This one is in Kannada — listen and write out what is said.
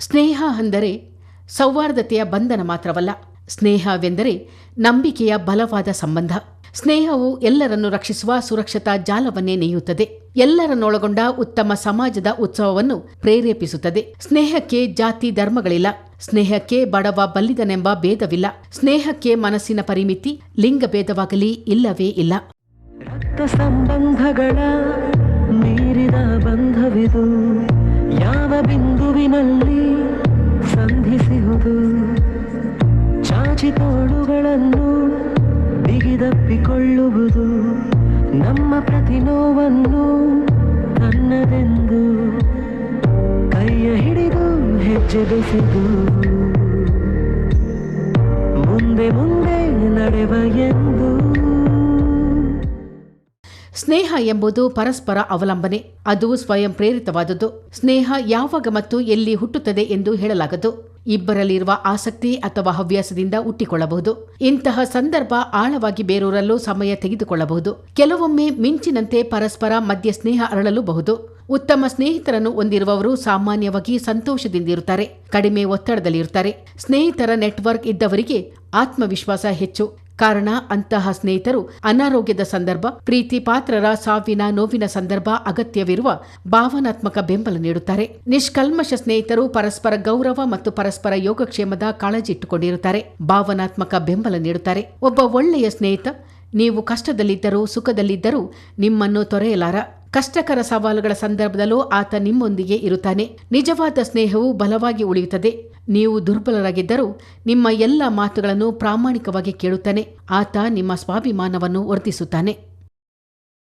ಸ್ನೇಹ ಅಂದರೆ ಸೌಹಾರ್ದತೆಯ ಬಂಧನ ಮಾತ್ರವಲ್ಲ. ಸ್ನೇಹವೆಂದರೆ ನಂಬಿಕೆಯ ಬಲವಾದ ಸಂಬಂಧ. ಸ್ನೇಹವು ಎಲ್ಲರನ್ನು ರಕ್ಷಿಸುವ ಸುರಕ್ಷತಾ ಜಾಲವನ್ನೇ ನೇಯುತ್ತದೆ ಎಲ್ಲರನ್ನೊಳಗೊಂಡ ಉತ್ತಮ ಸಮಾಜದ ಉತ್ಸವವನ್ನು ಪ್ರೇರೇಪಿಸುತ್ತದೆ. ಸ್ನೇಹಕ್ಕೆ ಜಾತಿ ಧರ್ಮಗಳಿಲ್ಲ. ಸ್ನೇಹಕ್ಕೆ ಬಡವ ಬಲ್ಲಿದನೆಂಬ ಭೇದವಿಲ್ಲ. ಸ್ನೇಹಕ್ಕೆ ಮನಸ್ಸಿನ ಪರಿಮಿತಿ ಲಿಂಗ ಭೇದವಾಗಲಿ ಇಲ್ಲವೇ ಇಲ್ಲ. ರಕ್ತ ಸಂಬಂಧಗಳ ಚಾಚಿ ತೋಳುಗಳನ್ನು ಬಿಗಿದಪ್ಪಿಕೊಳ್ಳುವುದು ನಮ್ಮ ಪ್ರತಿ ನೋವನ್ನು ತನ್ನದೆಂದು ಕೈಯ ಹಿಡಿದು ಹೆಜ್ಜೆ ಬೆಸೆದು ಮುಂದೆ ಮುಂದೆ ನಡೆವ ಎಂದು. ಸ್ನೇಹ ಎಂಬುದು ಪರಸ್ಪರ ಅವಲಂಬನೆ. ಅದು ಸ್ವಯಂ ಪ್ರೇರಿತವಾದುದು. ಸ್ನೇಹ ಯಾವಾಗ ಮತ್ತು ಎಲ್ಲಿ ಹುಟ್ಟುತ್ತದೆ ಎಂದು ಹೇಳಲಾಗದು. ಇಬ್ಬರಲ್ಲಿರುವ ಆಸಕ್ತಿ ಅಥವಾ ಹವ್ಯಾಸದಿಂದ ಹುಟ್ಟಿಕೊಳ್ಳಬಹುದು. ಇಂತಹ ಸಂದರ್ಭ ಆಳವಾಗಿ ಬೇರೂರಲು ಸಮಯ ತೆಗೆದುಕೊಳ್ಳಬಹುದು. ಕೆಲವೊಮ್ಮೆ ಮಿಂಚಿನಂತೆ ಪರಸ್ಪರ ಮಧ್ಯ ಸ್ನೇಹ ಅರಳಲೂಬಹುದು. ಉತ್ತಮ ಸ್ನೇಹಿತರನ್ನು ಹೊಂದಿರುವವರು ಸಾಮಾನ್ಯವಾಗಿ ಸಂತೋಷದಿಂದಿರುತ್ತಾರೆ. ಕಡಿಮೆ ಒತ್ತಡದಲ್ಲಿರುತ್ತಾರೆ. ಸ್ನೇಹಿತರ ನೆಟ್ವರ್ಕ್ ಇದ್ದವರಿಗೆ ಆತ್ಮವಿಶ್ವಾಸ ಹೆಚ್ಚು. ಕಾರಣ ಅಂತಹ ಸ್ನೇಹಿತರು ಅನಾರೋಗ್ಯದ ಸಂದರ್ಭ, ಪ್ರೀತಿ ಪಾತ್ರರ ಸಾವಿನ ನೋವಿನ ಸಂದರ್ಭ ಅಗತ್ಯವಿರುವ ಭಾವನಾತ್ಮಕ ಬೆಂಬಲ ನೀಡುತ್ತಾರೆ. ನಿಷ್ಕಲ್ಮಶ ಸ್ನೇಹಿತರು ಪರಸ್ಪರ ಗೌರವ ಮತ್ತು ಪರಸ್ಪರ ಯೋಗಕ್ಷೇಮದ ಕಾಳಜಿ ಇಟ್ಟುಕೊಂಡಿರುತ್ತಾರೆ ಭಾವನಾತ್ಮಕ ಬೆಂಬಲ ನೀಡುತ್ತಾರೆ. ಒಬ್ಬ ಒಳ್ಳೆಯ ಸ್ನೇಹಿತ, ನೀವು ಕಷ್ಟದಲ್ಲಿದ್ದರೂ, ಸುಖದಲ್ಲಿದ್ದರೂ ನಿಮ್ಮನ್ನು ತೊರೆಯಲಾರ. ಕಷ್ಟಕರ ಸವಾಲುಗಳ ಸಂದರ್ಭದಲ್ಲೂ ಆತ ನಿಮ್ಮೊಂದಿಗೆ ಇರುತ್ತಾನೆ. ನಿಜವಾದ ಸ್ನೇಹವು ಬಲವಾಗಿ ಉಳಿಯುತ್ತದೆ. ನೀವು ದುರ್ಬಲರಾಗಿದ್ದರೂ ನಿಮ್ಮ ಎಲ್ಲ ಮಾತುಗಳನ್ನು ಪ್ರಾಮಾಣಿಕವಾಗಿ ಕೇಳುತ್ತಾನೆ. ಆತ ನಿಮ್ಮ ಸ್ವಾಭಿಮಾನವನ್ನು ವರ್ಧಿಸುತ್ತಾನೆ.